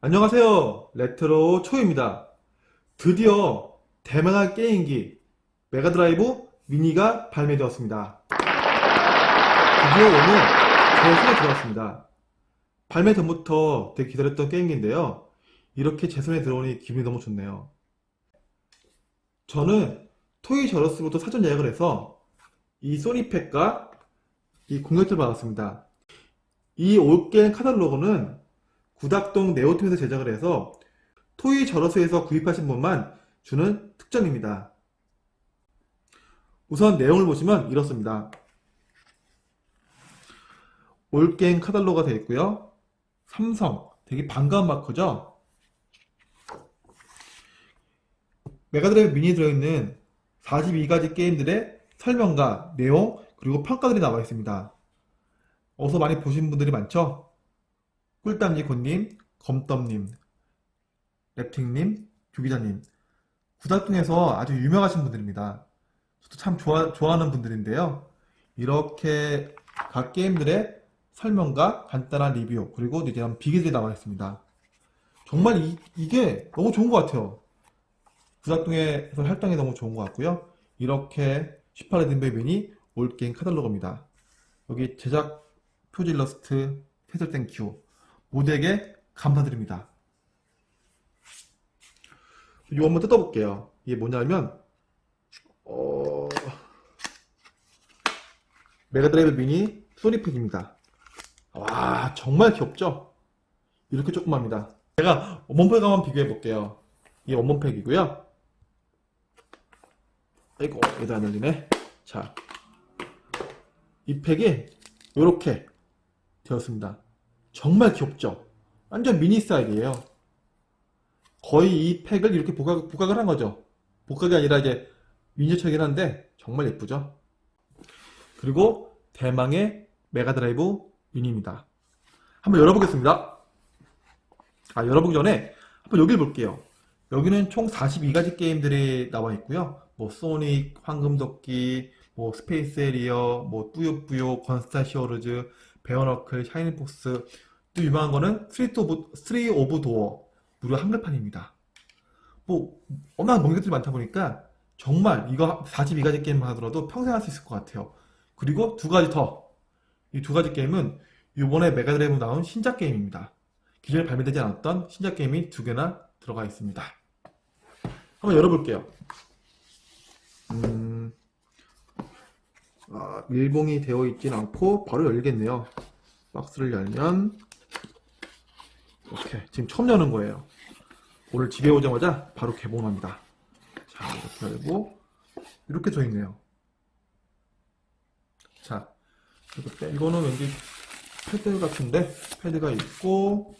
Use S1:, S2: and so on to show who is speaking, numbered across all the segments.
S1: 안녕하세요. 레트로 초입니다. 드디어 대만한 게임기 메가드라이브 미니가 발매되었습니다. 드디어 오늘 제 손에 들어왔습니다. 발매 전부터 되게 기다렸던 게임기인데요. 이렇게 제 손에 들어오니 기분이 너무 좋네요. 저는 토이 저러스로부터 사전 예약을 해서 이 소니팩과 이 공격을 받았습니다. 이 올게임 카탈로그는 구닥동 네오팀에서 제작을 해서 토이 저러스에서 구입하신 분만 주는 특전입니다. 우선 내용을 보시면 이렇습니다. 올게임 카탈로그가 되어 있고요. 삼성, 되게 반가운 마크죠? 메가드라이브 미니 들어있는 42가지 게임들의 설명과 내용, 그리고 평가들이 나와 있습니다. 어서 많이 보신 분들이 많죠? 꿀땀니고님, 검떡님, 랩팅님, 주기자님, 구닥동에서 아주 유명하신 분들입니다. 저도 참 좋아, 좋아하는 분들인데요. 이렇게 각 게임들의 설명과 간단한 리뷰, 그리고 이제 비기들이 나와 있습니다. 정말 이, 이게 너무 좋은 것 같아요. 구닥동에서 활동이 너무 좋은 것 같고요. 이렇게 18회 딘베 미니 올게임 카탈로그입니다. 여기 제작 표지 일러스트, 캐슬 땡큐, 모두에게 감사드립니다. 이거 한번 뜯어볼게요. 이게 뭐냐면, 어, 메가드라이브 미니 소니팩입니다. 와, 정말 귀엽죠? 이렇게 조그맣니다. 제가 원본팩 한번 비교해 볼게요. 이게 원본팩이고요. 아이고, 얘도 안 열리네. 자, 이 팩이 이렇게 되었습니다. 정말 귀엽죠? 완전 미니 사이즈예요. 거의 이 팩을 이렇게 부각, 부각을 한 거죠. 복각이 아니라 이제 미니어처이긴 한데 정말 예쁘죠? 그리고 대망의 메가드라이브 미니입니다. 한번 열어보겠습니다. 아, 열어보기 전에 한번 여기를 볼게요. 여기는 총 42가지 게임들이 나와 있고요. 뭐 소닉, 황금도끼, 뭐 스페이스 에리어, 뭐 뿌요뿌요, 건스타 히어로즈, 베어너클, 샤이니폭스, 또 유명한 거는 스트리트 오브, 스트리 오브 도어, 무료 한글판입니다. 뭐, 워낙 먹는 것들이 많다 보니까 정말 이거 42가지 게임만 하더라도 평생 할 수 있을 것 같아요. 그리고 두 가지 더. 이 두 가지 게임은 이번에 메가드라이브 나온 신작 게임입니다. 기존에 발매되지 않았던 신작 게임이 두 개나 들어가 있습니다. 한번 열어볼게요. 음, 아, 밀봉이 되어 있진 않고 바로 열리겠네요. 박스를 열면 이렇게 지금 처음 여는 거예요. 오늘 집에 오자마자 바로 개봉합니다. 자 이렇게 열고 이렇게 져 있네요. 자 이거는 왠지 패드 같은데 패드가 있고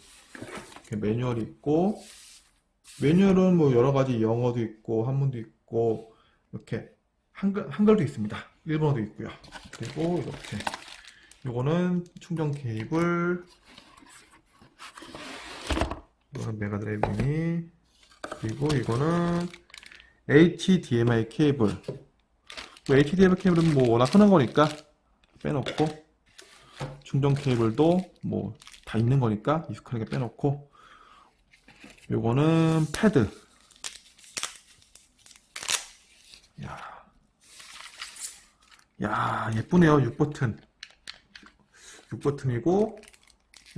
S1: 이렇게 매뉴얼이 있고 매뉴얼은 뭐 여러 가지 영어도 있고 한문도 있고 이렇게 한글 한글도 있습니다. 일본어도 있고요. 그리고 이렇게. 요거는 충전 케이블. 이거는 메가드라이브 미니 그리고 이거는 HDMI 케이블. 뭐 HDMI 케이블은 뭐 워낙 흔한 거니까 빼놓고 충전 케이블도 뭐 다 있는 거니까 익숙하게 빼놓고 요거는 패드 야 예쁘네요 6버튼. 6버튼이고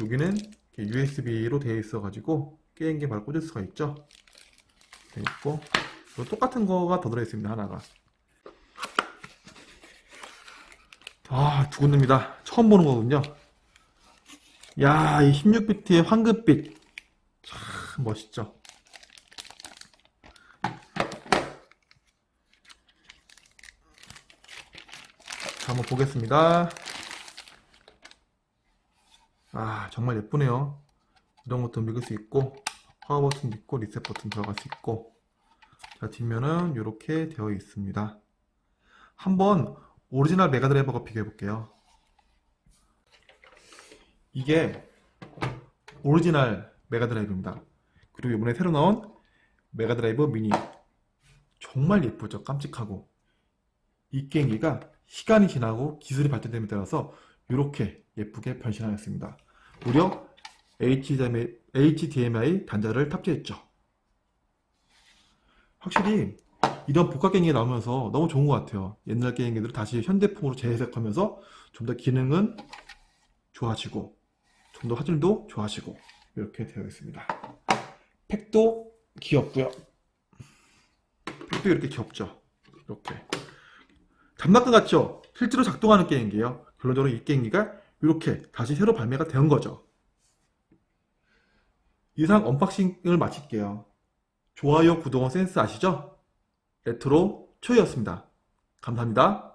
S1: 여기는 USB로 되어 있어 가지고 게임기 바로 꽂을 수가 있죠? 되어 있고 또 똑같은 거가 더 들어 있습니다 하나가. 아 두근듭니다. 처음 보는 거군요. 야이 16비트의 황금빛. 참 멋있죠 한번 보겠습니다. 아 정말 예쁘네요. 이런 것도 읽을 수 있고 파워 버튼 있고 리셋 버튼 들어갈 수 있고. 자 뒷면은 이렇게 되어 있습니다. 한번 오리지널 메가드라이버가 비교해 볼게요. 이게 오리지널 메가드라이브입니다. 그리고 이번에 새로 나온 메가드라이브 미니. 정말 예쁘죠? 깜찍하고 이 게임기가 시간이 지나고 기술이 발전됨에 따라서 이렇게 예쁘게 변신하였습니다. 무려 HDMI, HDMI 단자를 탑재했죠. 확실히 이런 복합 게임기 나오면서 너무 좋은 것 같아요. 옛날 게임기들을 다시 현대풍으로 재해석하면서 좀 더 기능은 좋아지고 좀 더 화질도 좋아지고 이렇게 되어 있습니다. 팩도 귀엽고요. 팩도 이렇게 귀엽죠. 이렇게 장난감 같죠? 실제로 작동하는 게임기예요. 결론적으로 이 게임기가 이렇게 다시 새로 발매가 된 거죠. 이상 언박싱을 마칠게요. 좋아요, 구독은 센스 아시죠? 레트로 초이였습니다. 감사합니다.